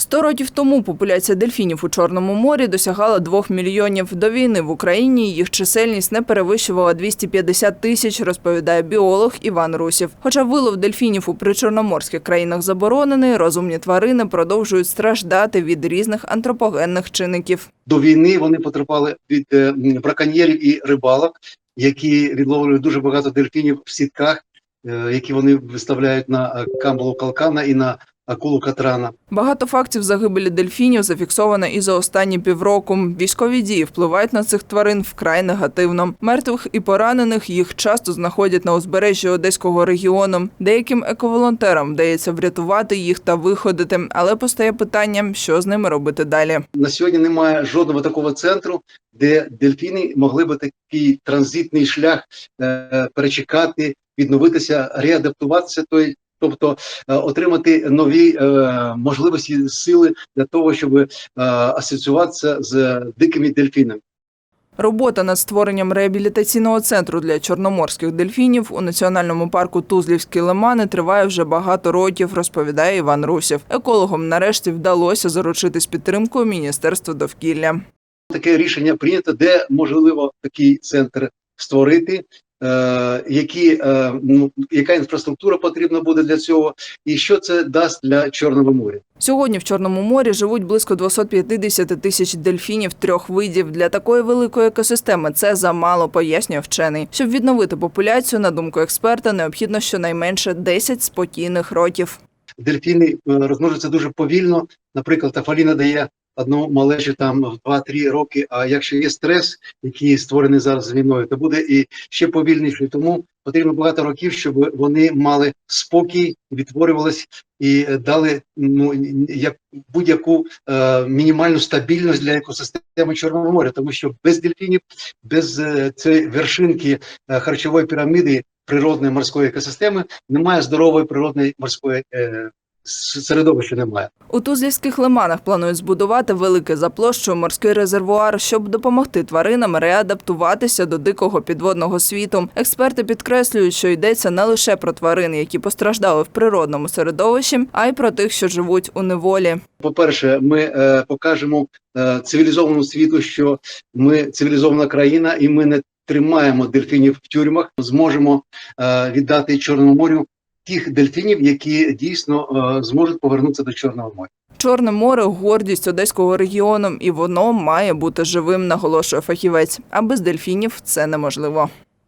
Сто років тому популяція дельфінів у Чорному морі досягала 2 мільйонів. До війни в Україні їх чисельність не перевищувала 250 тисяч, розповідає біолог Іван Русів. Хоча вилов дельфінів у причорноморських країнах заборонений, розумні тварини продовжують страждати від різних антропогенних чинників. до війни вони потерпали від е, браконьєрів і рибалок, які відловлюють дуже багато дельфінів в сітках, е, які вони виставляють на е, камбалу калкана і на акулу катрана. Багато фактів загибелі дельфінів зафіксовано і за останні півроку. Військові дії впливають на цих тварин вкрай негативно. Мертвих і поранених їх часто знаходять на узбережжі одеського регіону. Деяким ековолонтерам вдається врятувати їх та виходити, але постає питання, що з ними робити далі. На сьогодні немає жодного такого центру, де дельфіни могли би такий транзитний шлях е, перечекати, відновитися, реадаптуватися. той- Тобто е, отримати нові е, можливості сили для того, щоб е, асоціюватися з дикими дельфінами. Робота над створенням реабілітаційного центру для чорноморських дельфінів у національному парку Тузлівські лимани триває вже багато років, розповідає Іван Русів. Екологам нарешті вдалося заручитись підтримкою Міністерства довкілля. таке рішення прийнято, де можливо такий центр створити. Е, які, е, ну, яка інфраструктура потрібна буде для цього, і що це дасть для Чорного моря? Сьогодні в Чорному морі живуть близько 250 тисяч дельфінів трьох видів. Для такої великої екосистеми це замало, пояснює вчений. Щоб відновити популяцію, на думку експерта, необхідно щонайменше 10 спокійних років. Дельфіни е, розмножуються дуже повільно. Наприклад, Афаліна дає одну малечу там в 2-3 роки. А якщо є стрес, який створений зараз війною, то буде і ще повільніше. Тому потрібно багато років, щоб вони мали спокій, відтворювались і дали ну як будь-яку е, мінімальну стабільність для екосистеми Чорного моря, тому що без дельфінів, без е, цієї вершинки е, харчової піраміди природної морської екосистеми немає здорової природної морської е, середовища. Немає. У Тузлівських лиманах планують збудувати великий за площою морський резервуар, щоб допомогти тваринам реадаптуватися до дикого підводного світу. Експерти підкреслюють, що йдеться не лише про тварин, які постраждали в природному середовищі, а й про тих, що живуть у неволі. По-перше, ми е, покажемо е, цивілізованому світу, що ми цивілізована країна, і ми не тримаємо дельфінів в тюрмах. Зможемо е, віддати Чорному морю тих дельфінів, які дійсно е, зможуть повернутися до Чорного моря. Чорне море гордість одеського регіону, і воно має бути живим, наголошує фахівець. А без дельфінів це неможливо.